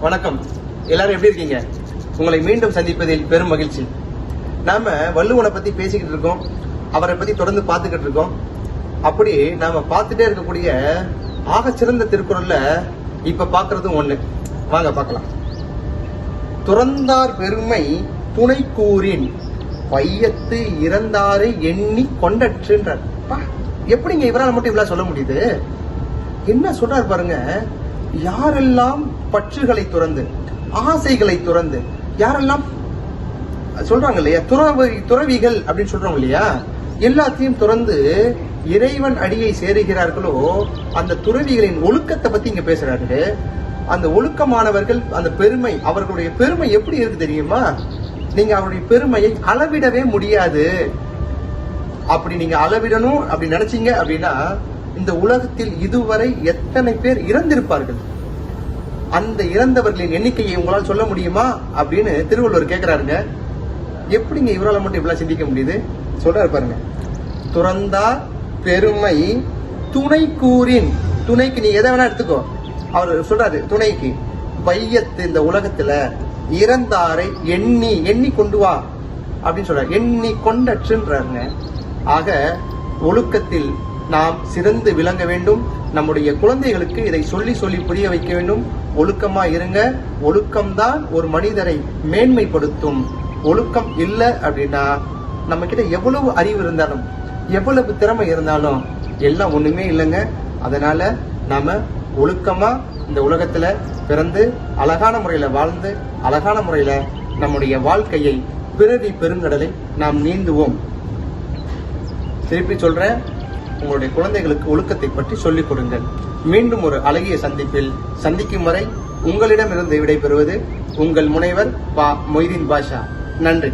வணக்கம். எல்லாரும் எப்படி இருக்கீங்க? உங்களை மீண்டும் சந்திப்பதில் பெரும் மகிழ்ச்சி. நாம வள்ளுவனை பத்தி பேசிக்கிட்டு இருக்கோம். அவரை பத்தி தொடர்ந்து பார்த்துக்கிட்டு இருக்கோம். அப்படி நாம பார்த்துட்டே இருக்கக்கூடிய ஆகச்சிறந்த திருக்குறள்ல இப்ப பாக்குறதும் ஒண்ணு. வாங்க பார்க்கலாம். துறந்தார் பெருமை துணை கூறின் பையத்து இறந்தாரை எண்ணி கொண்டற்றுன்றார். எப்படிங்க இவரால் மட்டும் இவ்வளவு சொல்ல முடியுது? என்ன சொல்றாரு பாருங்க. யாரெல்லாம் பற்றுகளை துறந்து ஆசைகளை துறந்து யாரெல்லாம் சொல்றாங்க இல்லையா துறவி துறவிகள் அப்படின்னு சொல்றாங்க இல்லையா எல்லாத்தையும் துறந்து இறைவன் அடியை சேருகிறார்களோ அந்த துறவிகளின் ஒழுக்கத்தை பத்தி இங்க பேசுறாரு. அந்த ஒழுக்கமானவர்கள் அந்த பெருமை அவர்களுடைய பெருமை எப்படி இருக்கு தெரியுமா? நீங்க அவருடைய பெருமையை அளவிடவே முடியாது. அப்படி நீங்க அளவிடணும் அப்படி நினைச்சீங்க அப்படின்னா இந்த உலகத்தில் இதுவரை எத்தனை பேர் இறந்திருப்பார்கள்? அந்த இறந்தவர்களின் எண்ணிக்கையை உங்களால் சொல்ல முடியுமா? அப்படின்னு திருவள்ளுவர் கேட்கிறாருங்க. எப்படிங்க இவரால் மட்டும் இவ்வளவு சிந்திக்க முடியுது? சொல்றாரு பாருங்க. துறந்தா பெருமை துணை கூறின். துணைக்கு நீ எதை வேணா எடுத்துக்கோ. அவர் சொல்றாரு துணைக்கு. பையத்து இந்த உலகத்துல இறந்தாரை எண்ணி எண்ணி கொண்டு வா அப்படின்னு சொல்றாரு. எண்ணி கொண்டற்றுன்றாருங்க. ஆக ஒழுக்கத்தில் நாம் சிறந்து விளங்க வேண்டும். நம்முடைய குழந்தைகளுக்கு இதை சொல்லி சொல்லி புரிய வைக்க வேண்டும். ஒழுக்கமா இருங்க. ஒழுக்கம்தான் ஒரு மனிதரை மேன்மைப்படுத்தும். ஒழுக்கம் இல்லை அப்படின்னா நம்ம கிட்ட எவ்வளவு அறிவு இருந்தாலும் எவ்வளவு திறமை இருந்தாலும் எல்லாம் ஒண்ணுமே இல்லைங்க. அதனால நாம ஒழுக்கமா இந்த உலகத்துல பிறந்து அழகான முறையில வாழ்ந்து அழகான முறையில நம்முடைய வாழ்க்கையை பிறவி பெருங்கடலை நாம் நீந்துவோம். திருப்பி சொல்றேன் உங்களுடைய குழந்தைகளுக்கு ஒழுக்கத்தை பற்றி சொல்லிக் கொடுங்கள். மீண்டும் ஒரு அழகிய சந்திப்பில் சந்திக்கும் வரை உங்களிடமிருந்து விடைபெறுவது உங்கள் முனைவர் பா மொய்தீன் பாஷா. நன்றி.